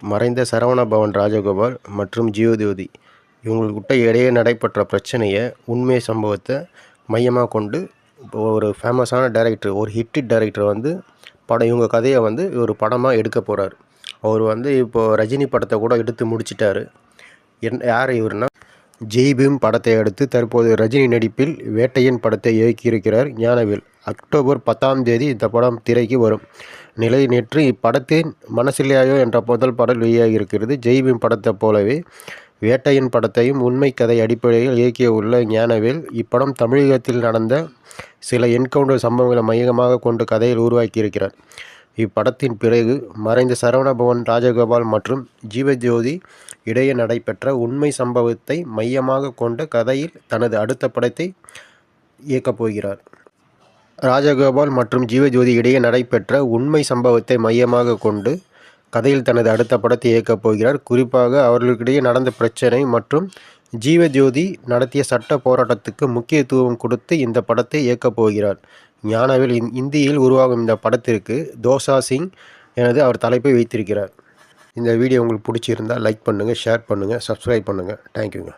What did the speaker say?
மறைந்த சரவண பவன் ராஜகோபால் மற்றும் ஜீவஜோதி இவங்கக்கிட்ட இடையே நடைபெற்ற பிரச்சனையை உண்மை சம்பவத்தை மையமாக கொண்டு இப்போ ஒரு ஃபேமஸான டைரக்டர் ஒரு ஹிட் டைரக்டர் வந்து படம் இவங்க கதையை வந்து ஒரு படமாக எடுக்க போகிறார் அவர் வந்து இப்போது ரஜினி படத்தை கூட எடுத்து முடிச்சிட்டாரு. என் யார் இவர்னா ஜெய்பீம் படத்தை அடுத்து தற்போது ரஜினி நடிப்பில் வேட்டையன் படத்தை இயக்கியிருக்கிறார் ஞானவேல். அக்டோபர் பத்தாம் தேதி இந்த படம் திரைக்கு வரும். நிலை நேற்று இப்படத்தின் மனசில்லையாயோ என்ற முதல் பாடல் வெளியாகியிருக்கிறது. ஜெய்வின் படத்தைப் படத்தை போலவே வேட்டையின் படத்தையும் உண்மை கதை அடிப்படையில் இயக்கிய உள்ள ஞானவேல் இப்படம் தமிழகத்தில் நடந்த சில என்கவுண்டர் சம்பவங்களை மையமாக கொண்டு கதையில் உருவாக்கியிருக்கிறார். இப்படத்தின் பிறகு மறைந்த சரவணபவன் ராஜகோபால் மற்றும் ஜீவஜோதி இடையே நடைபெற்ற உண்மை சம்பவத்தை மையமாக கொண்ட கதையில் தனது அடுத்த படத்தை இயக்கப் போகிறார். ராஜகோபால் மற்றும் ஜீவஜோதி இடையே நடைபெற்ற உண்மை சம்பவத்தை மையமாக கொண்டு கதையில் தனது அடுத்த படத்தை இயக்கப் போகிறார். குறிப்பாக அவர்களுக்கிடையே நடந்த பிரச்சனை மற்றும் ஜீவஜோதி நடத்திய சட்ட போராட்டத்துக்கு முக்கியத்துவம் கொடுத்து இந்த படத்தை இயக்கப் போகிறார். ஞானவில் இந்தியில் உருவாகும் இந்த படத்திற்கு தோசா சிங் எனது அவர் தலைப்பை வைத்திருக்கிறார். இந்த வீடியோ உங்களுக்கு பிடிச்சிருந்தால் லைக் பண்ணுங்கள் ஷேர் பண்ணுங்கள் சப்ஸ்கிரைப் பண்ணுங்கள் தேங்க்யூங்க